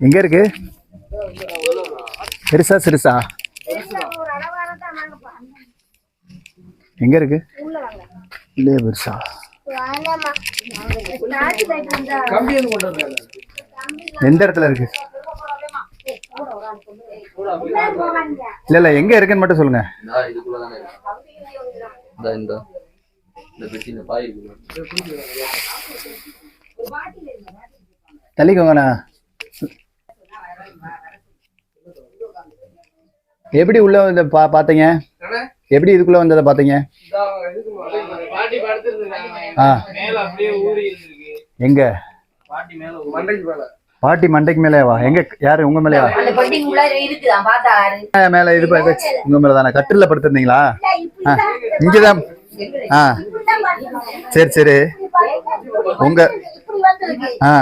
எங்க இருக்கு? பெருசா சிறுசா? எங்க இருக்கு? இல்லையே பெருசா. எந்த இடத்துல இருக்கு? இல்ல இல்ல எங்க இருக்குன்னு மட்டும் சொல்லுங்க. நான் இதுக்குள்ளதானே இந்த இந்த இந்த பெட்டி இந்த பாய் இருக்குல்ல. தள்ளிக்கோங்கண்ணா எப்படி உள்ள வந்து பா பார்த்தீங்க எப்படி இதுக்குள்ள வந்ததை பார்த்தீங்க ஆ. மேல அப்படியே ஊறி இருந்திருக்கு எங்க? பாட்டி மேல மண்டைக்கு மேல. பாட்டி மண்டைக்கு மேலேவா எங்க? யாரு? உங்க மேலேயா? மேல இது உங்க மேல தானே கட்டில படுத்திருந்தீங்களா ஆ இங்கதான். ஆ. சரி சரி. உங்க ஆ.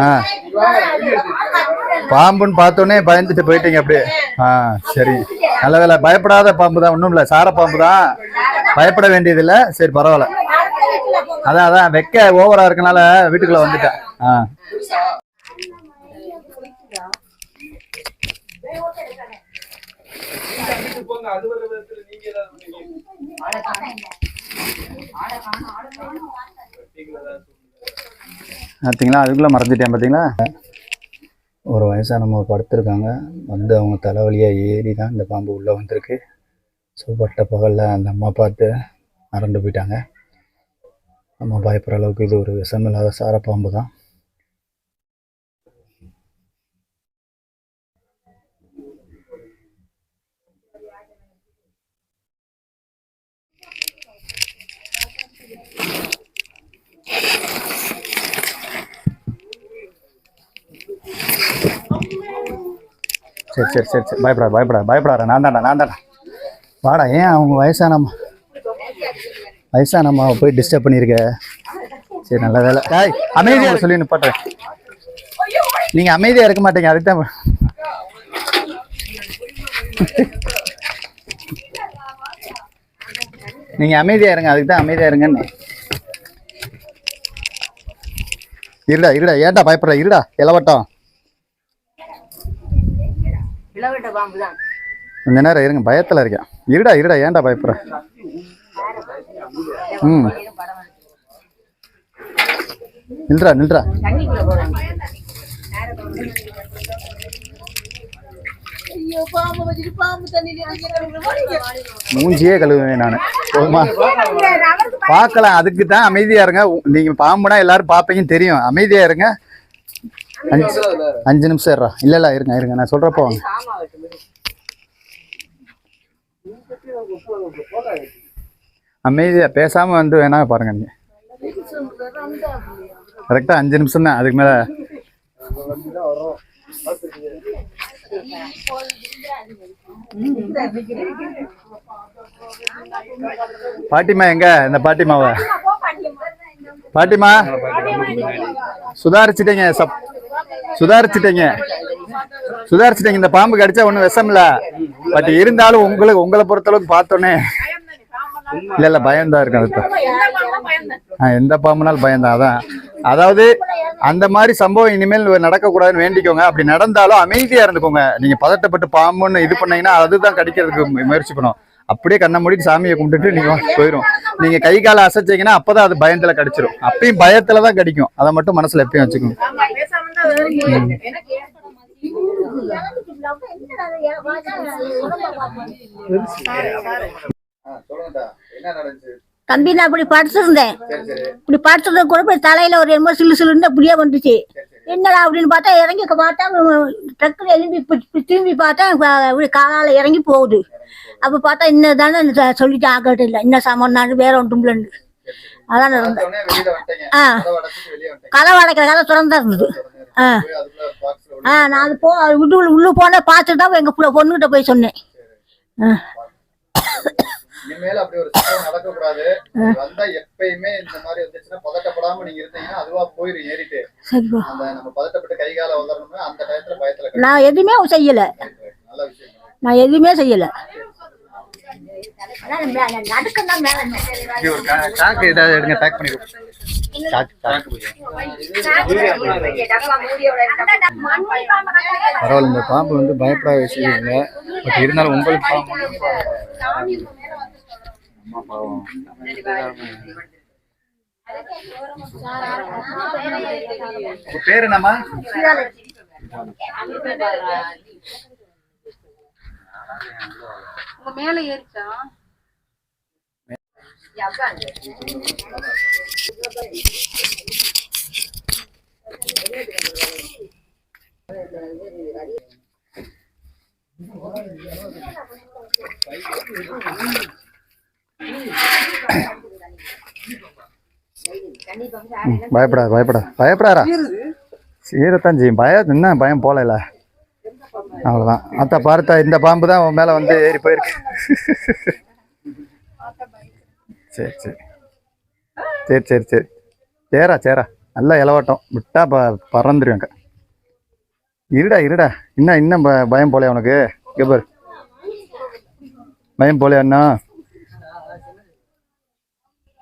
ஆ. பாம்புன்னு பார்த்தோன்னே பயந்துட்டு போயிட்டீங்க அப்படியே. ஆ சரி. நல்ல வேலை பயப்படாத பாம்பு தான் ஒன்றும் இல்லை சார பாம்பு தான். பயப்பட வேண்டியதில்லை. சரி பரவாயில்ல. அதான் அதான். வெக்க ஓவரா இருக்கனால வீட்டுக்குள்ள வந்துட்டேன். ஆ. அது வர நீங்க ஏதாவது பண்ணீங்க பார்த்தீங்களா அதுக்குள்ளே மறைஞ்சிட்டேன் பார்த்தீங்களா ஒரு வயசானவங்க படுத்துருக்காங்க. வந்து அவங்க தலைவலியாக ஏறி தான் இந்த பாம்பு உள்ளே வந்திருக்கு. ஸோ பட்ட பகலில் அந்த அம்மா பார்த்து மறந்து போயிட்டாங்க. நம்ம பயப்படுற அளவுக்கு இது ஒரு விஷமில்லாத சார பாம்பு தான் சரி சரி சரி சரி. பயப்படா பயப்படா பயப்படாத. நான் தாண்டா நான் தாண்டா வாடா ஏன் அவங்க வயசானம்மா வயசானம்மா போய் டிஸ்டர்ப் பண்ணியிருக்க சரி நல்ல வேலை. டாய் அமைதியாக சொல்லி நிப்பாட்டுறேன். நீங்கள் அமைதியாக இருக்க மாட்டீங்க. அதுக்கு தான் நீங்கள் அமைதியாக இருங்க. அதுக்கு தான் அமைதியாக இருங்கன்னு. இருடா இருடா. ஏன்டா பயப்படுற? இருடா இளவட்டம். இளவட்ட பாம்பு தான் கொஞ்ச நேரம் இருங்க பயத்தில் இருக்கேன். இருடா இருடா ஏன்டா பயப்படுற ம். நில்றா நில்றா. மூஞ்சியே கழுவுவேன் நான். போதுமா? பார்க்கலாம் அதுக்கு தான் அமைதியா இருங்க. நீங்க பாம்புனா எல்லாரும் பார்ப்பீங்கன்னு தெரியும். அமைதியா இருங்க. அஞ்சு அஞ்சு நிமிஷம் இருறா இல்ல இல்ல இருங்க இருங்க. நான் சொல்றப்போ வாங்க. அமைதியாக பேசாமல் அமைதியா பேசாம வந்து வேணா பாருங்க நீங்க. கரெக்டா அஞ்சு நிமிஷம் தான். அதுக்கு மேல பாட்டிமா எங்க? இந்த பாட்டிமாவ பாட்டிமா சுதாரிச்சிட்டீங்க. சப் சுதாரிச்சிட்டீங்க. சுதாரிச்சிட்டீங்க. இந்த பாம்பு கடிச்சா ஒன்றும் விஷம் பட் இருந்தாலும் உங்களுக்கு உங்களை பொறுத்தளவுக்கு பார்த்தோன்னே இல்ல இல்ல பயம்தான் இருக்கும் அதுக்கு. ஆ, எந்த பாம்புனாலும் பயம்தான் அதான். அதாவது அந்த மாதிரி சம்பவம் இனிமேல் நடக்கக்கூடாதுன்னு வேண்டிக்கோங்க. அப்படி நடந்தாலும் அமைதியா இருந்துக்கோங்க. நீங்க பதட்டப்பட்டு பாம்புன்னு இது பண்ணீங்கன்னா அதுதான் கடிக்கிறதுக்கு முயற்சி பண்ணும். அப்படியே கண்ணை மூடிட்டு சாமியை கும்பிட்டுட்டு நீங்க போயிடும் நீங்க கை காலை அசைச்சீங்கன்னா அப்பதான் அது பயத்துல கடிச்சிரும். அப்பயும் பயத்துல தான் கடிக்கும். அதை மட்டும் மனசுல எப்பயும் வச்சுக்கோங்க தம்பி நான் இப்படி படுத்திருந்தேன். சரி இப்படி படுத்திருந்த கூட போய் தலையில ஒரு என்னமோ சிலு சிலுன்னு அப்படியே வந்துச்சு. என்னடா அப்படின்னு பார்த்தா இறங்கி பார்த்தா டக்குனு இப்படி திரும்பி பார்த்தா இப்படி காலால இறங்கி போகுது. அப்ப பார்த்தா இன்னும் தானே சொல்லிட்டு ஆகட்டும் இல்லை. இன்னும் சாமான் வேற ஒன்றும் இல்லைன்னு அதான் ஆ. கதவு அடைக்கிற கதை திறந்தா இருந்தது. ஆ. உள்ள ஆ நான் அது போ விட்டு உள்ள போன பார்த்துட்டு தான் எங்க புள்ள பொண்ணுகிட்ட போய் சொன்னேன். ஆ. இனிமேல் அப்படி ஒரு சம்பவம் நடக்கக்கூடாது. வந்தா எப்பயுமே இந்த மாதிரி வந்துச்சுன்னா பதட்டப்படாம நீங்க இருந்தீங்கன்னா அதுவா போயிரும் ஏறிட்டு. அந்த நம்ம பதட்டப்பட்டு கை கால வளரணும்னா அந்த டயத்துல பயத்துல. நான் எதுவுமே செய்யல. நல்ல விஷயம். நான் எதுவுமே செய்யல. ஒரு டேக் ஏதாவது எடுங்க டேக் பண்ணி பரவாயில்ல இந்த பாம்பு வந்து பயப்படாத விஷயம் இல்லை பட் இருந்தாலும் உங்களுக்கு பாம்பு அம்மா பாவம். உங்க பேர் என்னம்மா மேல பயப்படாத பயப்படாரா சீரத்தான் செய்யும். பயம் என்ன பயம் போகல அவ்வளோதான் அத்தா பார்த்தா இந்த பாம்பு தான் உன் மேலே வந்து ஏறி போயிருக்கு. சரி சரி. சரி சரி சரி. சேரா சேரா. நல்லா இலவட்டம் விட்டா ப பறந்துருவேங்க இருடா இருடா. இன்னும் இன்னும் ப- பயம் போலையா உனக்கு? கேபர் பயம் போலையா அண்ணா.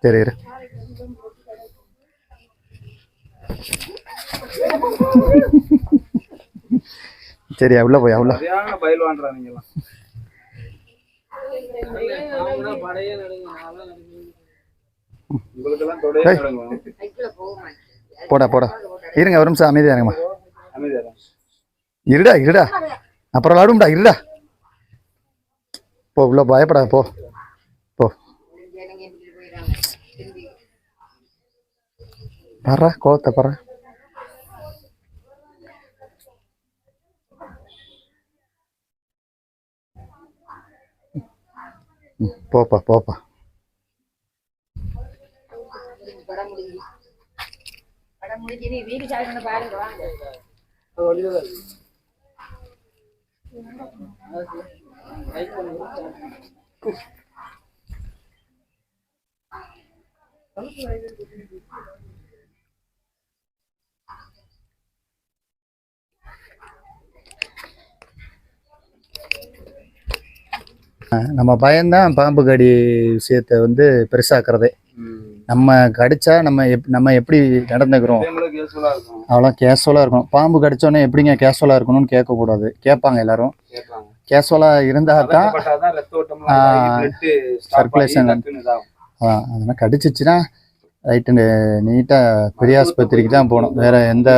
சரி இரு. சரி அவ்வளோ போய் அவ்வளோ போடா போடா. இருங்க ஒரு நிமிஷம். அமைதியா இருங்கம்மா. இருடா இருடா. அப்புறம் விளாடும்டா இருடா. போ உள்ள பயப்படாத போ. போ. பர்றா கோவத்தை பர்றா போப்பா போப்பா. வீடு சாப்பிட்டு நம்ம பயம்தான் பாம்பு கடி விஷயத்தை வந்து பெருசாக்குறதே. நம்ம கடிச்சா நம்ம எப் நம்ம எப்படி நடந்துக்கிறோம்? அவ்வளோ கேஷுவலாக இருக்கணும். பாம்பு கடிச்சோன்னே எப்படிங்க கேஷுவலாக இருக்கணும்னு கேட்கக்கூடாது. கேட்பாங்க எல்லாரும். கேஷுவலாக இருந்தால் தான் சர்க்குலேஷன். அதான் அதெல்லாம் கடிச்சிச்சுன்னா ரைட்டு நீட்டாக பெரிய ஆஸ்பத்திரிக்கு தான் போகணும். வேற எந்த